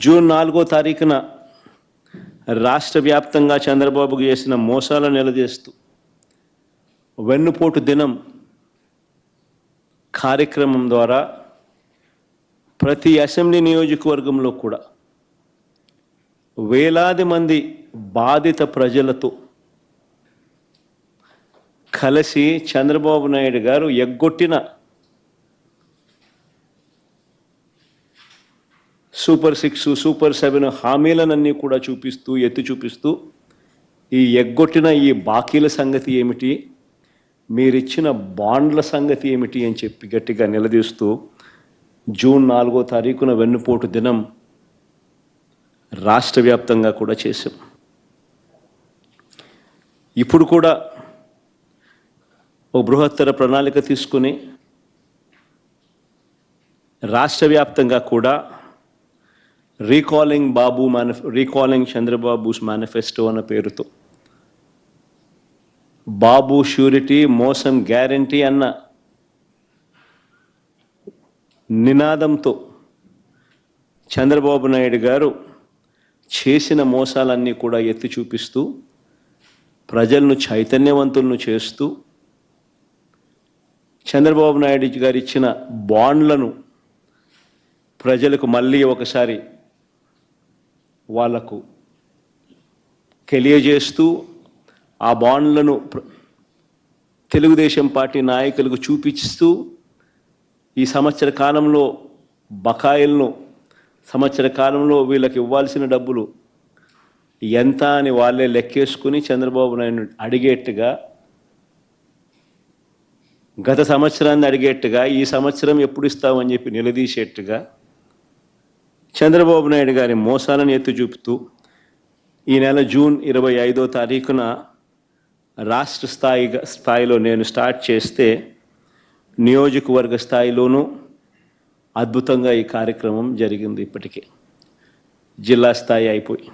June నాలుగో తారీఖున రాష్ట్ర వ్యాప్తంగా చంద్రబాబుకు చేసిన మోసాలను నిలదీస్తూ వెన్నుపోటు దినం కార్యక్రమం ద్వారా ప్రతి అసెంబ్లీ నియోజకవర్గంలో కూడా వేలాది మంది బాధిత ప్రజలతో కలిసి చంద్రబాబు నాయుడు గారు ఎగ్గొట్టిన సూపర్ సిక్స్ సూపర్ సెవెన్ హామీలనన్నీ కూడా చూపిస్తూ ఎత్తి చూపిస్తూ ఈ ఎగ్గొట్టిన ఈ బాకీల సంగతి ఏమిటి? మీరిచ్చిన బాండ్ల సంగతి ఏమిటి అని చెప్పి గట్టిగా నిలదీస్తూ జూన్ నాలుగో తారీఖున వెన్నుపోటు దినం రాష్ట్ర వ్యాప్తంగా కూడా చేశాం. ఇప్పుడు కూడా ఒక బృహత్తర ప్రణాళిక తీసుకుని రాష్ట్ర వ్యాప్తంగా కూడా రీకాలింగ్ బాబు మేనిఫ్ రీకాలింగ్ చంద్రబాబుస్ మేనిఫెస్టో అన్న పేరుతో. బాబు షూరిటీ మోసం గ్యారంటీ అన్న నినాదంతో చంద్రబాబు నాయుడు గారు చేసిన మోసాలన్నీ కూడా ఎత్తి చూపిస్తూ ప్రజలను చైతన్యవంతులను చేస్తూ చంద్రబాబు నాయుడు గారు ఇచ్చిన బాండ్లను ప్రజలకు మళ్ళీ ఒకసారి వాళ్ళకు తెలియజేస్తూ ఆ బాండ్లను తెలుగుదేశం పార్టీ నాయకులకు చూపిస్తూ ఈ సంవత్సర కాలంలో బకాయిలను సంవత్సర కాలంలో వీళ్ళకి ఇవ్వాల్సిన డబ్బులు ఎంత అని వాళ్ళే లెక్కేసుకుని చంద్రబాబు నాయుడు అడిగేట్టుగా గత సంవత్సరాన్ని అడిగేట్టుగా ఈ సంవత్సరం ఎప్పుడు ఇస్తామని చెప్పి నిలదీసేట్టుగా చంద్రబాబు నాయుడు గారి మోసాలను ఎత్తి చూపుతూ ఈ నెల జూన్ ఇరవై ఐదో తారీఖున రాష్ట్ర స్థాయిగా స్థాయిలో నేను స్టార్ట్ చేస్తే నియోజకవర్గ స్థాయిలోనూ అద్భుతంగా ఈ కార్యక్రమం జరిగింది ఇప్పటికే. జిల్లా స్థాయి అయిపోయి.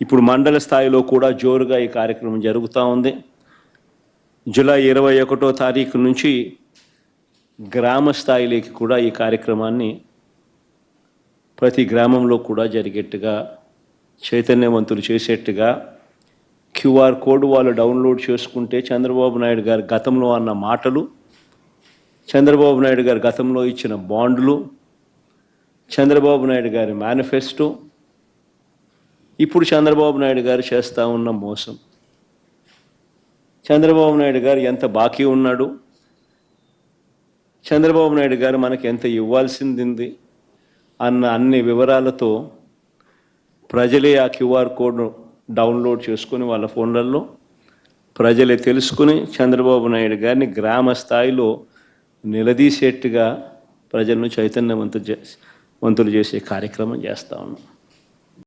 ఇప్పుడు మండల స్థాయిలో కూడా జోరుగా ఈ కార్యక్రమం జరుగుతూ ఉంది. జూలై ఇరవై ఒకటో తారీఖు నుంచి గ్రామ స్థాయిలోకి కూడా ఈ కార్యక్రమాన్ని ప్రతి గ్రామంలో కూడా జరిగేట్టుగా చైతన్యవంతులు చేసేట్టుగా క్యూఆర్ కోడ్ వాళ్ళు డౌన్లోడ్ చేసుకుంటే చంద్రబాబు నాయుడు గారు గతంలో అన్న మాటలు చంద్రబాబు నాయుడు గారు గతంలో ఇచ్చిన బాండ్లు చంద్రబాబు నాయుడు గారి మేనిఫెస్టో ఇప్పుడు చంద్రబాబు నాయుడు గారు చేస్తూ ఉన్న మోసం. చంద్రబాబు నాయుడు గారు ఎంత బాకీ ఉన్నాడు? చంద్రబాబు నాయుడు గారు మనకి ఎంత ఇవ్వాల్సింది అన్న అన్ని వివరాలతో ప్రజలే ఆ క్యూఆర్ కోడ్ను డౌన్లోడ్ చేసుకుని వాళ్ళ ఫోన్లలో ప్రజలే తెలుసుకుని చంద్రబాబు నాయుడు గారిని గ్రామ స్థాయిలో నిలదీసేట్టుగా ప్రజలను చైతన్యవంతు చే వంతులు చేసే కార్యక్రమం చేస్తా ఉన్నాం.